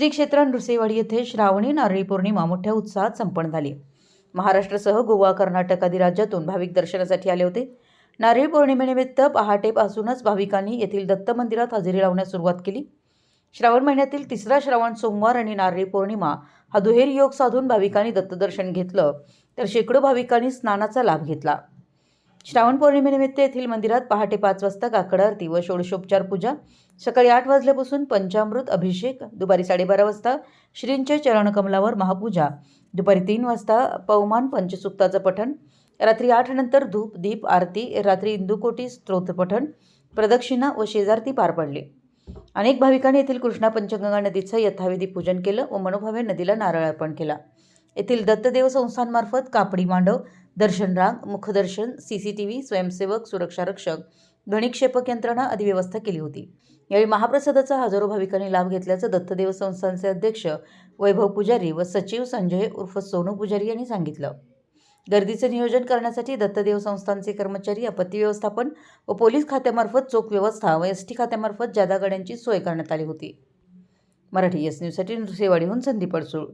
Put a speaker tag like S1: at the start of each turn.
S1: श्री क्षेत्र नृसिंहवाडी येथे श्रावणी नारळी पौर्णिमा मोठ्या उत्साहात संपन्न झाली. महाराष्ट्रासह गोवा कर्नाटक आदी राज्यातून भाविक दर्शनासाठी आले होते. नारळी पौर्णिमेनिमित्त पहाटेपासूनच भाविकांनी येथील दत्त मंदिरात हजेरी लावण्यास सुरुवात केली. श्रावण महिन्यातील तिसरा श्रावण सोमवार आणि नारळी पौर्णिमा हा दुहेरी योग साधून भाविकांनी दत्तदर्शन घेतलं तर शेकडो भाविकांनी स्नानाचा लाभ घेतला. श्रावण पौर्णिमेनिमित्त येथील मंदिरात पहाटे पाच वाजता काकड आरती व षोडशोपचार पूजा. सकाळी आठ वाजल्यापासून पंचामृत अभिषेक. दुपारी साडेबारा वाजता श्रींच्या चरणकमलावर महापूजा. दुपारी तीन वाजता पवमान पंचसुक्ताचं पठण. रात्री आठ नंतर धूप दीप आरती. रात्री इंदुकोटी स्तोत्रपठण प्रदक्षिणा व शेजारती पार पडली. अनेक भाविकांनी येथील कृष्णा पंचगंगा नदीचं यथाविधी पूजन केलं व मनोभावे नदीला नारळ अर्पण केला. येथील दत्तदेव संस्थांमार्फत कापडी मांडव दर्शन रांग मुखदर्शन सी सी टी व्ही स्वयंसेवक सुरक्षा रक्षक ध्वनिक्षेपक यंत्रणा आदी व्यवस्था केली होती. यावेळी महाप्रसादाचा हजारो भाविकांनी लाभ घेतल्याचं दत्तदेव संस्थांचे अध्यक्ष वैभव पुजारी व सचिव संजय उर्फ सोनू पुजारी यांनी सांगितलं. गर्दीचं नियोजन करण्यासाठी दत्तदेव संस्थांचे कर्मचारी आपत्ती व्यवस्थापन व पोलीस खात्यामार्फत चोख व्यवस्था व एस टी खात्यामार्फत जादा गाड्यांची सोय करण्यात आली होती. मराठी एस न्यूजसाठी नृसेवाडीहून संदीप अडसूळ.